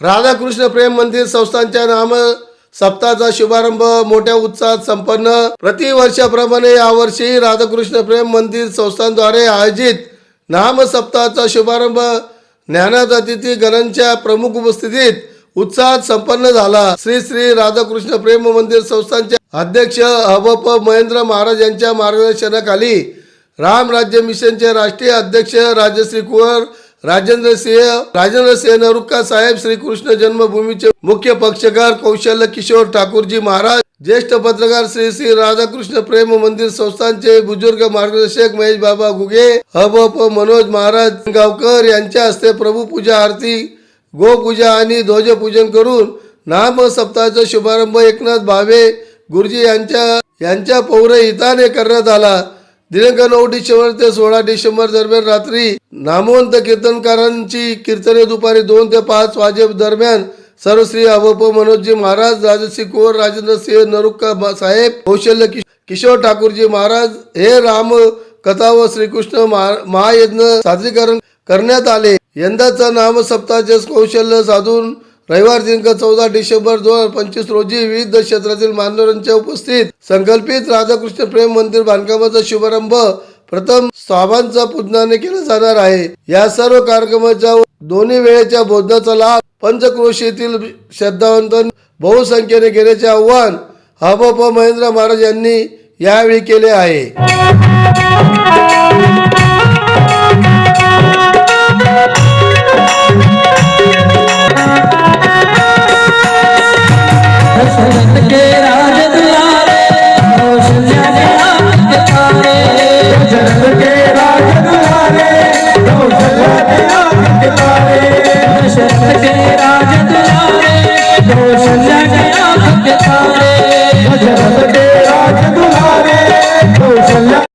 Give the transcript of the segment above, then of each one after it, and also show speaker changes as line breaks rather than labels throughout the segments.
राधाकृष्ण प्रेम मंदिर संस्थांच्या नाम सप्ताहाचा शुभारंभ मोठ्या उत्साहात संपन्न. प्रतिवर्षाप्रमाणे यावर्षी राधाकृष्ण प्रेम मंदिर संस्थांद्वारे आयोजित नाम सप्ताहाचा शुभारंभ ज्ञानातिथी गणांच्या प्रमुख उपस्थितीत उत्साहात संपन्न झाला. श्री श्री राधाकृष्ण प्रेम मंदिर संस्थांचे अध्यक्ष अबप महेंद्र महाराज यांच्या मार्गदर्शनाखाली राम राज्य मिशनचे राष्ट्रीय अध्यक्ष राजश्री कुंवर राजेंद्र सिंह राजेंद्र सिंह नरुक्का साहेब श्रीकृष्ण जन्मभूमीचे मुख्य पक्षकार कौशल्य किशोर ठाकूरजी महाराज ज्येष्ठ पत्रकार श्री श्री राधाकृष्ण प्रेम मंदिर संस्थानचे बुजुर्ग मार्गदर्शक महेश बाबा गुगे हबप मनोज महाराज गावकर यांच्या हस्ते प्रभू पूजा आरती गोपूजा आणि ध्वजपूजन करून नाम सप्ताहाचा शुभारंभ एकनाथ भावे गुरुजी यांच्या यांच्या पौरहिताने करण्यात आला. दिनांक नऊ डिसेंबर ते सोळा डिसेंबर दरम्यान रात्री नामवंत कीर्तनकारांची कीर्तने दुपारी दोन ते पाच वाजे दरम्यान सर्व श्री अवप मनोजी महाराज राजश्री कुंवर राजेंद्र सिंह नरुक्का साहेब कौशल्य किशोर ठाकूरजी महाराज हे राम कथा व श्रीकृष्ण महा- महायज्ञ सादरीकरण करण्यात आले. यंदाचा नामसप्ताचे कौशल्य साधून रविवार दिनांक चौदा डिसेंबर दोन हजार पंचवीस रोजी विविध क्षेत्रातील मान्यवरांच्या उपस्थित संकल्पित राधाकृष्ण प्रेम मंदिर बांधकामाचा शुभारंभ प्रथम स्वाभांचा पूजनाने केला जाणार आहे. या सर्व कार्यक्रमाच्या दोन्ही वेळेच्या बोधनाचा लाभ पंचक्रोशीतील श्रद्धावंत बहुसंख्येने घेण्याचे आव्हान हबप महेंद्र महाराज यांनी यावेळी केले आहे.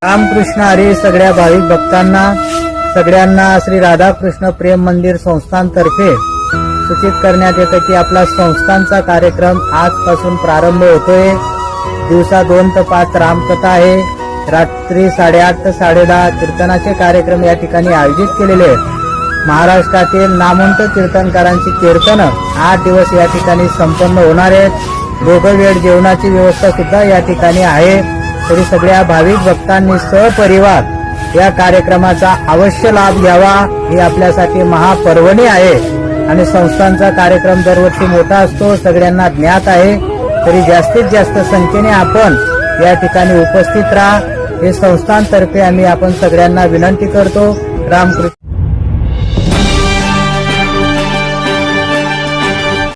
रामकृष्ण हरी सगळ्या भाविक भक्तांना सगळ्यांना श्री राधाकृष्ण प्रेम मंदिर संस्थांतर्फे सूचित करण्यात येतं की आपला संस्थांचा कार्यक्रम आजपासून प्रारंभ होतोय. दिवसा दोन ते पाच रामकथा आहे. रात्री साडेआठ ते साडेदहा कीर्तनाचे कार्यक्रम या ठिकाणी आयोजित केलेले आहेत. महाराष्ट्रातील नामवंत कीर्तनकारांची कीर्तनं आठ दिवस या ठिकाणी संपन्न होणार आहेत. दोघं वेळ जेवणाची व्यवस्था सुद्धा या ठिकाणी आहे. तरी सगळ्या भाविक भक्तांनी सहपरिवार या कार्यक्रमाचा अवश्य लाभ घ्यावा. ही आपल्यासाठी महापर्वणी आहे. आणि संस्थांचा कार्यक्रम दरवर्षी मोठा असतो सगळ्यांना ज्ञात आहे. तरी जास्तीत जास्त संख्येने आपण या ठिकाणी उपस्थित राहा. हे संस्थांतर्फे आम्ही आपण सगळ्यांना विनंती करतो. रामकृष्ण.